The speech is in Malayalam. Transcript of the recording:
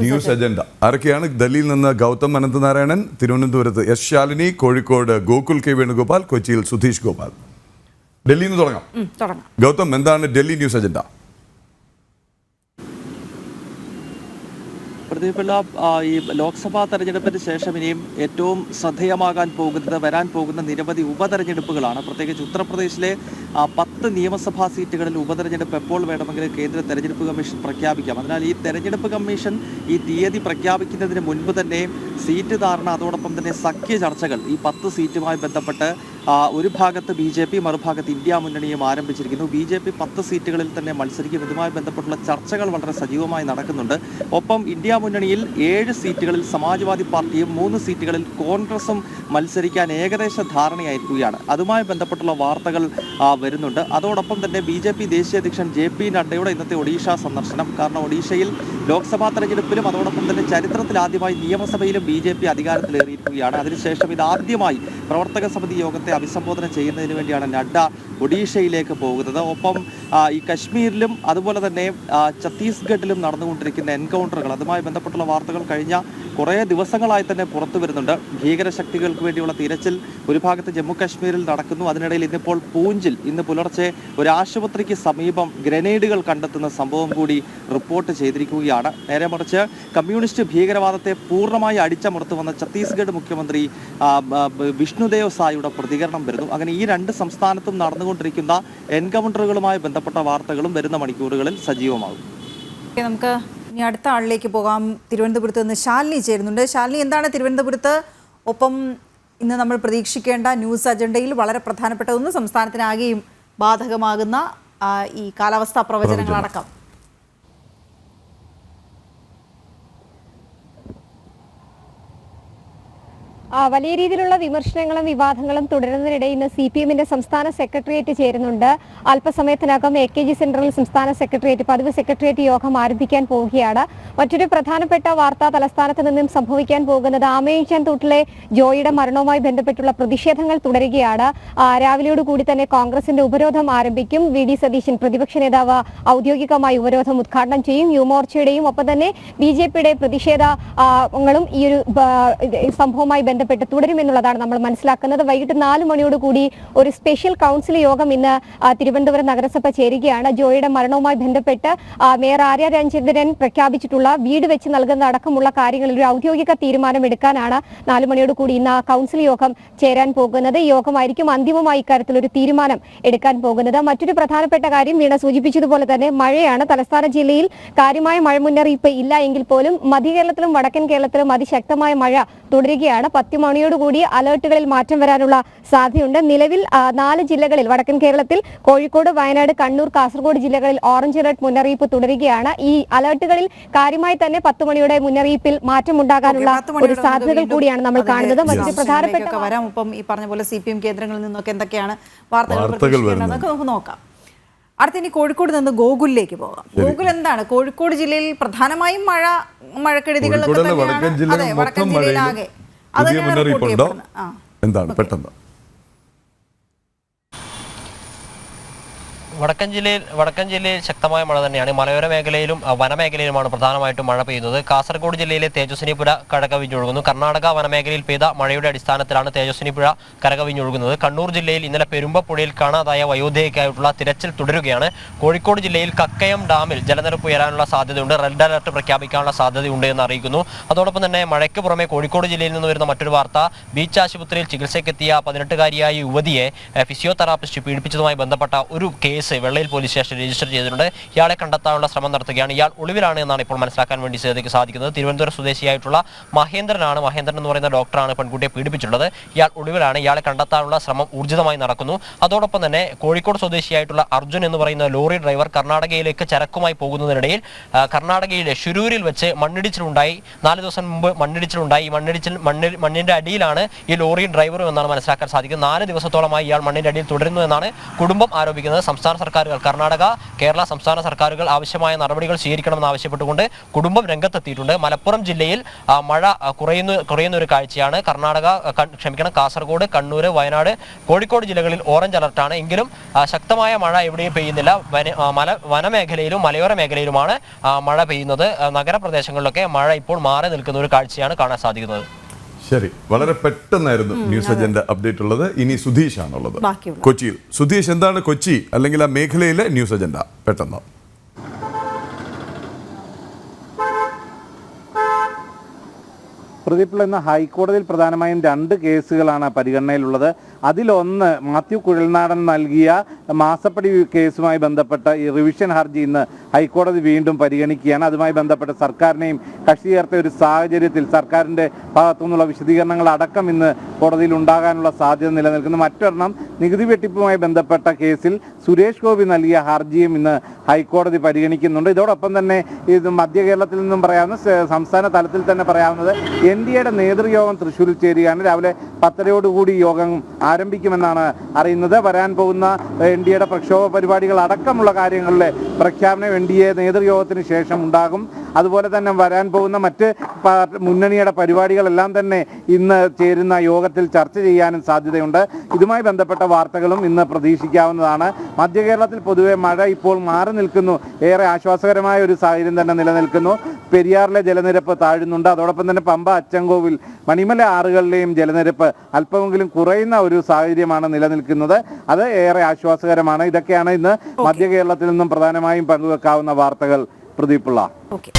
News agenda. ആരൊക്കെയാണ് ഡൽഹിയിൽ നിന്ന് ഗൗതം അനന്തനാരായണൻ തിരുവനന്തപുരത്ത് എസ് ശാലിനി കോഴിക്കോട് ഗോകുൽ കെ വേണുഗോപാൽ കൊച്ചിയിൽ സുധീഷ് ഗോപാൽ. ഡൽഹിയിൽ നിന്ന് തുടങ്ങാം. തുടങ്ങാം. ഗൗതം എന്താണ് ഡൽഹി ന്യൂസ് അജണ്ട? പ്രതിപിള്ള ആ, ഈ ലോക്സഭാ തെരഞ്ഞെടുപ്പിന് ശേഷം ഇനിയും ഏറ്റവും ശ്രദ്ധേയമാകാൻ പോകുന്നത് വരാൻ പോകുന്ന നിരവധി ഉപതെരഞ്ഞെടുപ്പുകളാണ്. പ്രത്യേകിച്ച് ഉത്തർപ്രദേശിലെ പത്ത് നിയമസഭാ സീറ്റുകളിൽ ഉപതെരഞ്ഞെടുപ്പ് എപ്പോൾ വേണമെങ്കിലും കേന്ദ്ര തെരഞ്ഞെടുപ്പ് കമ്മീഷൻ പ്രഖ്യാപിക്കാം. അതിനാൽ ഈ തെരഞ്ഞെടുപ്പ് കമ്മീഷൻ ഈ തീയതി പ്രഖ്യാപിക്കുന്നതിന് മുൻപ് തന്നെ സീറ്റ് ധാരണ അതോടൊപ്പം തന്നെ സഖ്യ ചർച്ചകൾ ഈ പത്ത് സീറ്റുമായി ബന്ധപ്പെട്ട് ഒരു ഭാഗത്ത് ബി ജെ പി മറുഭാഗത്ത് ഇന്ത്യ മുന്നണിയും ആരംഭിച്ചിരിക്കുന്നു. ബി ജെ പി പത്ത് സീറ്റുകളിൽ തന്നെ മത്സരിക്കും. ഇതുമായി ബന്ധപ്പെട്ടുള്ള ചർച്ചകൾ വളരെ സജീവമായി നടക്കുന്നുണ്ട്. ഒപ്പം ഇന്ത്യ മുന്നണിയിൽ ഏഴ് സീറ്റുകളിൽ സമാജ്വാദി പാർട്ടിയും മൂന്ന് സീറ്റുകളിൽ കോൺഗ്രസും മത്സരിക്കാൻ ഏകദേശ ധാരണയായിരിക്കുകയാണ്. അതുമായി ബന്ധപ്പെട്ടുള്ള വാർത്തകൾ വരുന്നുണ്ട്. അതോടൊപ്പം തന്നെ ബി ദേശീയ അധ്യക്ഷൻ ജെ പി നഡ്ഡയുടെ ഇന്നത്തെ ഒഡീഷ സന്ദർശനം. കാരണം ഒഡീഷയിൽ ലോക്സഭാ തെരഞ്ഞെടുപ്പിലും അതോടൊപ്പം തന്നെ ചരിത്രത്തിൽ ആദ്യമായി നിയമസഭയിലും ബി ജെ പി അധികാരത്തിലേറിയിരിക്കുകയാണ്. അതിനുശേഷം ഇതാദ്യമായി പ്രവർത്തക സമിതി യോഗത്തെ അഭിസംബോധന ചെയ്യുന്നതിന് വേണ്ടിയാണ് നഡ്ഡ ഒഡീഷയിലേക്ക് പോകുന്നത്. ഒപ്പം ഈ കശ്മീരിലും അതുപോലെ തന്നെ ഛത്തീസ്ഗഡിലും നടന്നുകൊണ്ടിരിക്കുന്ന എൻകൗണ്ടറുകൾ അതുമായി ബന്ധപ്പെട്ടുള്ള വാർത്തകൾ കഴിഞ്ഞ കുറേ ദിവസങ്ങളായി തന്നെ പുറത്തു വരുന്നുണ്ട്. ഭീകരശക്തികൾക്ക് വേണ്ടിയുള്ള തിരച്ചിൽ ഒരു ഭാഗത്ത് ജമ്മു കാശ്മീരിൽ നടക്കുന്നു. അതിനിടയിൽ ഇന്നിപ്പോൾ പൂഞ്ചിൽ ഇന്ന് പുലർച്ചെ ഒരു ആശുപത്രിക്ക് സമീപം ഗ്രനേഡുകൾ കണ്ടെത്തുന്ന സംഭവം കൂടി റിപ്പോർട്ട് ചെയ്തിരിക്കുകയാണ്. നേരെ മറിച്ച് കമ്മ്യൂണിസ്റ്റ് ഭീകരവാദത്തെ പൂർണമായി അടിച്ചമർത്തു വന്ന ഛത്തീസ്ഗഡ് മുഖ്യമന്ത്രി വിഷ്ണുദേവ് സായിയുടെ പ്രതികരണം വരുന്നു. അങ്ങനെ ഈ രണ്ട് സംസ്ഥാനത്തും നടന്നുകൊണ്ടിരിക്കുന്ന എൻകൗണ്ടറുകളുമായി ബന്ധപ്പെട്ട വാർത്തകളും വരുന്ന മണിക്കൂറുകളിൽ സജീവമാകും. നമുക്ക് ഇനി അടുത്ത ആളിലേക്ക് പോകാം. തിരുവനന്തപുരത്ത് നിന്ന് ശാലിനി ചേരുന്നുണ്ട്. ശാലിനി എന്താണ് തിരുവനന്തപുരത്ത്? ഒപ്പം ഇന്ന് നമ്മൾ പ്രതീക്ഷിക്കേണ്ട ന്യൂസ് അജണ്ടയിൽ വളരെ പ്രധാനപ്പെട്ട ഒന്ന് സംസ്ഥാനത്തിനാകെയും ബാധകമാകുന്ന ഈ കാലാവസ്ഥാ പ്രവചനങ്ങളടക്കം. വലിയ രീതിയിലുള്ള വിമർശനങ്ങളും വിവാദങ്ങളും തുടരുന്നതിനിടെ ഇന്ന് സി പി എമ്മിന്റെ സംസ്ഥാന സെക്രട്ടേറിയറ്റ് ചേരുന്നുണ്ട്. അല്പസമയത്തിനകം എ കെ ജി സെൻട്രൽ സംസ്ഥാന സെക്രട്ടേറിയറ്റ് പതിവ് സെക്രട്ടേറിയറ്റ് യോഗം ആരംഭിക്കാൻ പോവുകയാണ്. മറ്റൊരു പ്രധാനപ്പെട്ട വാർത്ത തലസ്ഥാനത്ത് നിന്നും സംഭവിക്കാൻ പോകുന്നത് ആമയിച്ചാൻ തൊട്ടിലെ ജോയിയുടെ മരണവുമായി ബന്ധപ്പെട്ടുള്ള പ്രതിഷേധങ്ങൾ തുടരുകയാണ്. ആ, രാവിലെയോട് കൂടി തന്നെ കോൺഗ്രസിന്റെ ഉപരോധം ആരംഭിക്കും. വി ഡി സതീശൻ പ്രതിപക്ഷ നേതാവ് ഔദ്യോഗികമായി ഉപരോധം ഉദ്ഘാടനം ചെയ്യും. യുവമോർച്ചയുടെയും ഒപ്പം തന്നെ ബി ജെ പിയുടെ പ്രതിഷേധങ്ങളും ഈ ഒരു സംഭവവുമായി ബന്ധപ്പെട്ട് തുടരുമെന്നുള്ളതാണ് നമ്മൾ മനസ്സിലാക്കുന്നത്. വൈകിട്ട് നാല് മണിയോടുകൂടി ഒരു സ്പെഷ്യൽ കൗൺസിൽ യോഗം ഇന്ന് തിരുവനന്തപുരം നഗരസഭ ചേരുകയാണ്. ജോയിയുടെ മരണവുമായി ബന്ധപ്പെട്ട് മേയർ ആര്യ രാജേന്ദ്രൻ പ്രഖ്യാപിച്ചിട്ടുള്ള വീട് വെച്ച് നൽകുന്ന അടക്കമുള്ള കാര്യങ്ങളിൽ ഒരു ഔദ്യോഗിക തീരുമാനം എടുക്കാനാണ് നാല് മണിയോടുകൂടി ഇന്ന് കൗൺസിൽ യോഗം ചേരാൻ പോകുന്നത്. ഈ യോഗമായിരിക്കും അന്തിമമായി ഇക്കാര്യത്തിൽ ഒരു തീരുമാനം എടുക്കാൻ പോകുന്നത്. മറ്റൊരു പ്രധാനപ്പെട്ട കാര്യം വീണ സൂചിപ്പിച്ചതുപോലെ തന്നെ മഴയാണ്. തലസ്ഥാന ജില്ലയിൽ കാര്യമായ മഴ മുന്നറിയിപ്പ് ഇല്ല എങ്കിൽ പോലും മധ്യ കേരളത്തിലും വടക്കൻ കേരളത്തിലും അതിശക്തമായ മഴ തുടരുകയാണ്. പത്ത് മണിയോടുകൂടി അലേർട്ടുകളിൽ മാറ്റം വരാനുള്ള സാധ്യതയുണ്ട്. നിലവിൽ നാല് ജില്ലകളിൽ വടക്കൻ കേരളത്തിൽ കോഴിക്കോട് വയനാട് കണ്ണൂർ കാസർഗോഡ് ജില്ലകളിൽ ഓറഞ്ച് അലർട്ട് മുന്നറിയിപ്പ് തുടരുകയാണ്. ഈ അലേർട്ടുകളിൽ കാര്യമായി തന്നെ പത്ത് മണിയുടെ മുന്നറിയിപ്പിൽ മാറ്റമുണ്ടാകാനുള്ള ഉണ്ടാകാനുള്ള ഒരു സാധ്യതകൾ കൂടിയാണ് നമ്മൾ കാണുന്നത്. മറ്റൊരു പ്രധാനപ്പെട്ട വരാം. ഇപ്പം ഈ പറഞ്ഞ പോലെ സി പി എം കേന്ദ്രങ്ങളിൽ നിന്നൊക്കെ എന്തൊക്കെയാണ് വാർത്തകൾ നമുക്ക് നോക്കാം. അടുത്ത ഇനി കോഴിക്കോട് നിന്ന് ഗോകുലിലേക്ക് പോകാം. ഗോകുൽ എന്താണ്? കോഴിക്കോട് ജില്ലയിൽ പ്രധാനമായും മഴ മഴക്കെടുതികളിലൊക്കെ തന്നെയാണ്. വടക്കൻ അതെ വടക്കൻ മൊത്തം ജില്ലയിലാകെ പുതിയ മുന്നറിയിപ്പുണ്ടോ? എന്താണ്? പെട്ടെന്ന്. വടക്കൻ ജില്ലയിൽ വടക്കൻ ജില്ലയിൽ ശക്തമായ മഴ തന്നെയാണ്. മലയോര മേഖലയിലും വനമേഖലയിലുമാണ് പ്രധാനമായിട്ടും മഴ പെയ്യുന്നത്. കാസർഗോഡ് ജില്ലയിലെ തേജസ്വിനിപുര കരകവിഞ്ഞൊഴുകുന്നു. കർണാടക വനമേഖലയിൽ പെയ്ത മഴയുടെ അടിസ്ഥാനത്തിലാണ് തേജസ്വിനിപ്പുഴ കരകവിഞ്ഞൊഴുകുന്നത്. കണ്ണൂർ ജില്ലയിൽ ഇന്നലെ പെരുമ്പപ്പുഴയിൽ കാണാതായ വയോധികയ്ക്കായിട്ടുള്ള തിരച്ചിൽ തുടരുകയാണ്. കോഴിക്കോട് ജില്ലയിൽ കക്കയം ഡാമിൽ ജലനിരപ്പ് ഉയരാനുള്ള സാധ്യതയുണ്ട്. റെഡ് അലർട്ട് പ്രഖ്യാപിക്കാനുള്ള സാധ്യതയുണ്ട് എന്ന് അറിയിക്കുന്നു. അതോടൊപ്പം തന്നെ മഴയ്ക്ക് പുറമെ കോഴിക്കോട് ജില്ലയിൽ നിന്ന് വരുന്ന മറ്റൊരു വാർത്ത ബീച്ച് ആശുപത്രിയിൽ ചികിത്സയ്ക്കെത്തിയ പതിനെട്ടുകാരിയായ യുവതിയെ ഫിസിയോതെറാപ്പിസ്റ്റ് പീഡിപ്പിച്ചതുമായി ബന്ധപ്പെട്ട ഒരു കേസ് വെള്ളയിൽ പോലീസ് സ്റ്റേഷനിൽ രജിസ്റ്റർ ചെയ്തിട്ടുണ്ട്. ഇയാളെ കണ്ടെത്താനുള്ള ശ്രമം നടത്തുകയാണ്. ഇയാൾ ഒളിവിലാണ് എന്നാണ് ഇപ്പോൾ മനസ്സിലാക്കാൻ വേണ്ടി സേതയ്ക്ക് സാധിക്കുന്നത്. തിരുവനന്തപുരം സ്വദേശിയായിട്ടുള്ള മഹേന്ദ്രനാണ്. മഹേന്ദ്രൻ എന്ന് പറയുന്ന ഡോക്ടറാണ് പെൺകുട്ടിയെ പീഡിപ്പിച്ചിട്ടുള്ളത്. ഇയാൾ ഒളിവിലാണ്. ഇയാളെ കണ്ടെത്താനുള്ള ശ്രമം ഊർജിതമായി നടക്കുന്നു. അതോടൊപ്പം തന്നെ കോഴിക്കോട് സ്വദേശിയായിട്ടുള്ള അർജുൻ എന്ന് പറയുന്ന ലോറി ഡ്രൈവർ കർണാടകയിലേക്ക് ചരക്കുമായി പോകുന്നതിനിടയിൽ കർണാടകയിലെ ഷുരൂരിൽ വെച്ച് മണ്ണിടിച്ചിലുണ്ടായി. നാല് ദിവസം മുമ്പ് മണ്ണിടിച്ചിലുണ്ടായി. ഈ മണ്ണിടിച്ചിൽ മണ്ണിൽ മണ്ണിന്റെ അടിയിലാണ് ഈ ലോറി ഡ്രൈവറും എന്നാണ് മനസ്സിലാക്കാൻ സാധിക്കുന്നത്. നാല് ദിവസത്തോളമായി ഇയാൾ മണ്ണിന്റെ അടിയിൽ തുടരുന്നു എന്നാണ് കുടുംബം ആരോപിക്കുന്നത്. സംസ്ഥാന സർക്കാരുകൾ കർണാടക കേരള സംസ്ഥാന സർക്കാരുകൾ ആവശ്യമായ നടപടികൾ സ്വീകരിക്കണമെന്ന് ആവശ്യപ്പെട്ടുകൊണ്ട് കുടുംബം രംഗത്തെത്തിയിട്ടുണ്ട്. മലപ്പുറം ജില്ലയിൽ മഴ കുറയുന്ന കുറയുന്ന ഒരു കാഴ്ചയാണ്. കർണാടക ക്ഷമിക്കണം കാസർഗോഡ് കണ്ണൂർ വയനാട് കോഴിക്കോട് ജില്ലകളിൽ ഓറഞ്ച് അലർട്ടാണ് എങ്കിലും ശക്തമായ മഴ എവിടെയും പെയ്യുന്നില്ല. മല വനമേഖലയിലും മലയോര മേഖലയിലുമാണ് മഴ പെയ്യുന്നത്. നഗരപ്രദേശങ്ങളിലൊക്കെ മഴ ഇപ്പോൾ മാറി നിൽക്കുന്ന ഒരു കാഴ്ചയാണ് കാണാൻ സാധിക്കുന്നത്. ശരി. വളരെ പെട്ടെന്നായിരുന്നു ന്യൂസ് അജണ്ട അപ്ഡേറ്റ് ഉള്ളത്. ഇനി സുധീഷ് ആണുള്ളത്. കൊച്ചിയിൽ. സുധീഷ് എന്താണ് കൊച്ചി അല്ലെങ്കിൽ ആ മേഖലയിലെ ന്യൂസ് അജണ്ട? പെട്ടെന്ന്. പ്രതിപ്പിൾ ഇന്ന് ഹൈക്കോടതിയിൽ പ്രധാനമായും രണ്ട് കേസുകളാണ് പരിഗണനയിലുള്ളത്. അതിലൊന്ന് മാത്യു കുഴൽനാടൻ നൽകിയ മാസപ്പടി കേസുമായി ബന്ധപ്പെട്ട ഈ റിവിഷൻ ഹർജി ഇന്ന് ഹൈക്കോടതി വീണ്ടും പരിഗണിക്കുകയാണ്. അതുമായി ബന്ധപ്പെട്ട് സർക്കാരിനെയും കക്ഷി ചേർത്ത ഒരു സാഹചര്യത്തിൽ സർക്കാരിന്റെ ഭാഗത്തു നിന്നുള്ള വിശദീകരണങ്ങൾ അടക്കം ഇന്ന് കോടതിയിൽ ഉണ്ടാകാനുള്ള സാധ്യത നിലനിൽക്കുന്നു. മറ്റൊരെണ്ണം നികുതി വെട്ടിപ്പുമായി ബന്ധപ്പെട്ട കേസിൽ സുരേഷ് ഗോപി നൽകിയ ഹർജിയും ഇന്ന് ഹൈക്കോടതി പരിഗണിക്കുന്നുണ്ട്. ഇതോടൊപ്പം തന്നെ ഇത് മധ്യ കേരളത്തിൽ നിന്നും പറയാവുന്ന സംസ്ഥാന തലത്തിൽ തന്നെ പറയാവുന്നത് എൻ ഡി എയുടെ നേതൃയോഗം തൃശ്ശൂരിൽ ചേരുകയാണ്. രാവിലെ പത്തരയോടുകൂടി യോഗം ആരംഭിക്കുമെന്നാണ് അറിയുന്നത്. വരാൻ പോകുന്ന എൻ ഡി എയുടെ പ്രക്ഷോഭ പരിപാടികൾ അടക്കമുള്ള കാര്യങ്ങളിലെ പ്രഖ്യാപനം എൻ ഡി എ നേതൃയോഗത്തിന് ശേഷം ഉണ്ടാകും. അതുപോലെ തന്നെ വരാൻ പോകുന്ന മറ്റ് മുന്നണിയുടെ പരിപാടികളെല്ലാം തന്നെ ഇന്ന് ചേരുന്ന യോഗത്തിൽ ചർച്ച ചെയ്യാനും സാധ്യതയുണ്ട്. ഇതുമായി ബന്ധപ്പെട്ട വാർത്തകളും ഇന്ന് പ്രതീക്ഷിക്കാവുന്നതാണ്. മധ്യ കേരളത്തിൽ പൊതുവെ മഴ ഇപ്പോൾ മാറി നിൽക്കുന്നു. ഏറെ ആശ്വാസകരമായ ഒരു സാഹചര്യം തന്നെ നിലനിൽക്കുന്നു. പെരിയാറിലെ ജലനിരപ്പ് താഴുന്നുണ്ട്. അതോടൊപ്പം തന്നെ പമ്പ അച്ചൻകോവിൽ മണിമല ആറുകളിലെയും ജലനിരപ്പ് അല്പമെങ്കിലും കുറയുന്ന ഒരു സാഹചര്യമാണ് നിലനിൽക്കുന്നത്. അത് ഏറെ ആശ്വാസകരമാണ്. ഇതൊക്കെയാണ് ഇന്ന് മധ്യ കേരളത്തിൽ നിന്നും പ്രധാനമായും പങ്കുവെക്കാവുന്ന വാർത്തകൾ. പ്രദീപുള്ള ഓക്കെ.